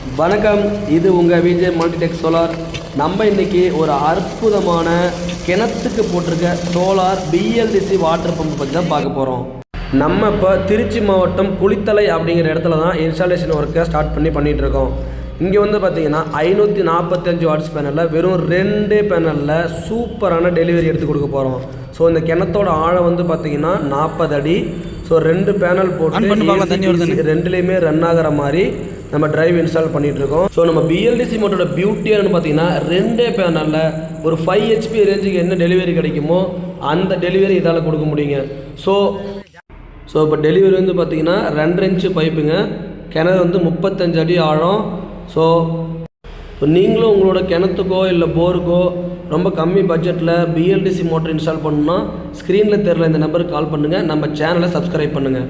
வணக்கம் இது உங்கள் விஜய் மல்டிடெக் சோலார். நம்ம இன்னைக்கு ஒரு அற்புதமான கிணத்துக்கு போட்டிருக்க சோலார் பிஎல்டிசி வாட்டர் பம்ப் பற்றி தான் பார்க்க போகிறோம் நம்ம இப்போ திருச்சி மாவட்டம் குளித்தலை அப்படிங்கிற இடத்துல தான் இன்ஸ்டாலேஷன் ஒர்க்கை ஸ்டார்ட் பண்ணி பண்ணிகிட்ருக்கோம் இருக்கோம். இங்கே வந்து பார்த்தீங்கன்னா ஐநூற்றி நாற்பத்தஞ்சு வாட்ஸ் பேனலில் வெறும் ரெண்டே பேனலில் சூப்பரான டெலிவரி எடுத்து கொடுக்க போகிறோம் ஸோ இந்த கிணத்தோட ஆழம் வந்து பார்த்தீங்கன்னா நாற்பது அடி. ஸோ ரெண்டு பேனல் போட்டு. ரெண்டுலேயுமே ரன் ஆகிற மாதிரி நம்ம டிரைவ் இன்ஸ்டால் பண்ணிட்டு இருக்கோம். ஸோ நம்ம பிஎல்டிசி மோட்டரோட பியூட்டியானு பார்த்தீங்கன்னா ரெண்டே பேனலில் ஒரு ஃபைவ் ஹெச்பி ரேஞ்சுக்கு என்ன டெலிவரி கிடைக்குமோ அந்த டெலிவரி இதால் கொடுக்க முடியுங்க. ஸோ ஸோ இப்போ டெலிவரி வந்து பார்த்தீங்கன்னா ரெண்டரை இன்ச்சு பைப்புங்க கிணறு வந்து முப்பத்தஞ்சு அடி ஆழம். ஸோ ஸோ நீங்களும் உங்களோட கிணத்துக்கோ இல்லை போருக்கோ ரொம்ப கம்மி பட்ஜெட்டில் பிஎல்டிசி மோட்டர் இன்ஸ்டால் பண்ணணும்னா ஸ்க்ரீனில் தெரில இந்த நம்பருக்கு கால் பண்ணுங்கள் நம்ம சேனலை சப்ஸ்கிரைப் பண்ணுங்கள்